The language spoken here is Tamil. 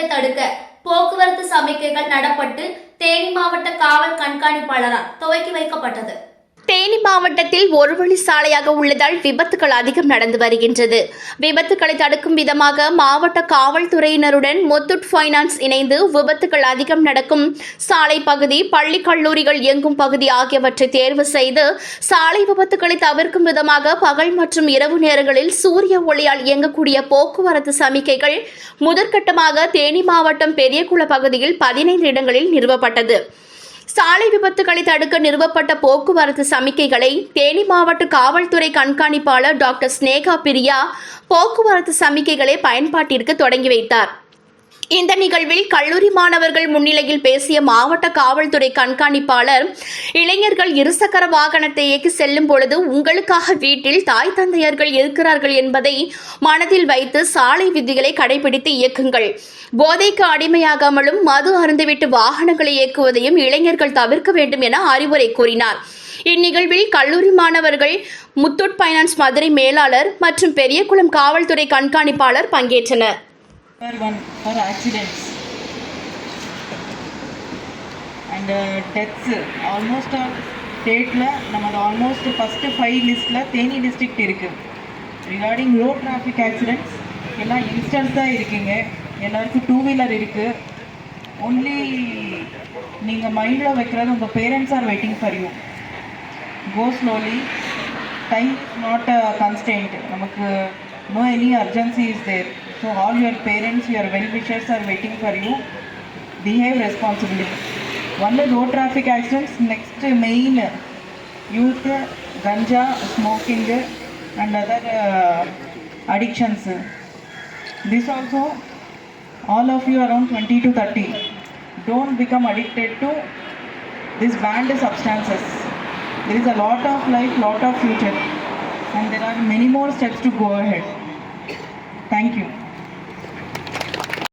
விபத்துகளை தடுக்க போக்குவரத்து சமிக்கைகள் நடப்பட்டு தேனி மாவட்ட காவல் கண்காணிப்பாளரால் துவக்கி வைக்கப்பட்டது. தேனி மாவட்டத்தில் ஒரு வழி சாலையாக உள்ளதால் விபத்துகள் அதிகம் நடந்து வருகின்றது. விபத்துகளை தடுக்கும் விதமாக மாவட்ட காவல்துறையினருடன் முத்தூட் ஃபைனான்ஸ் இணைந்து விபத்துகள் அதிகம் நடக்கும் சாலை பகுதி பள்ளி கல்லூரிகள் இயங்கும் பகுதி ஆகியவற்றை தேர்வு செய்து சாலை விபத்துகளை தவிர்க்கும் விதமாக பகல் மற்றும் இரவு நேரங்களில் சூரிய ஒளியால் இயங்கக்கூடிய போக்குவரத்து சமிக்கைகள் முதற்கட்டமாக தேனி மாவட்டம் பெரியகுள பகுதியில் பதினைந்து இடங்களில் நிறுவப்பட்டது. சாலை விபத்துகளை தடுக்க நிறுவப்பட்ட போக்குவரத்து சமிக்கைகளை தேனி மாவட்ட காவல்துறை கண்காணிப்பாளர் டாக்டர் ஸ்னேகா பிரியா போக்குவரத்து சமிக்கைகளை பயன்பாட்டிற்கு தொடங்கி வைத்தார். இந்த நிகழ்வில் கல்லூரி மாணவர்கள் முன்னிலையில் பேசிய மாவட்ட காவல்துறை கண்காணிப்பாளர் இளைஞர்கள் இருசக்கர வாகனத்தை இயக்கி செல்லும் பொழுது உங்களுக்காக வீட்டில் தாய் தந்தையர்கள் இருக்கிறார்கள் என்பதை மனதில் வைத்து சாலை விதிகளை கடைபிடித்து இயக்குங்கள். போதைக்கு அடிமையாகாமலும் மது அருந்துவிட்டு வாகனங்களை இயக்குவதையும் இளைஞர்கள் தவிர்க்க வேண்டும் என அறிவுரை கூறினார். இந்நிகழ்வில் கல்லூரி மாணவர்கள் முத்தூட் பைனான்ஸ் மதுரை மேலாளர் மற்றும் பெரியகுளம் காவல்துறை கண்காணிப்பாளர் பங்கேற்றனர். Number one for accidents. And uh, deaths. Almost uh, ஸ்டேட்டில் நமது ஆல்மோஸ்ட் ஃபஸ்ட்டு ஃபைவ் லிஸ்ட்டில் தேனி டிஸ்ட்ரிக்ட் இருக்குது ரிகார்டிங் ரோட் டிராஃபிக் ஆக்சிடென்ட்ஸ் எல்லாம் இன்ஸ்டன்ஸ் தான் இருக்குங்க. எல்லாருக்கும் டூ வீலர் இருக்குது ஒன்லி நீங்கள் மைண்டில் வைக்கிறது உங்கள் parents are waiting for you go slowly time not a constant நமக்கு no any urgency is there So all your parents, your well-wishers are waiting for you. Behave responsibly. One road traffic accidents, next main youth, ganja, smoking and other uh, addictions. This also, all of you around 20 to 30, don't become addicted to these banned substances. There is a lot of life, lot of future and there are many more steps to go ahead. Thank you.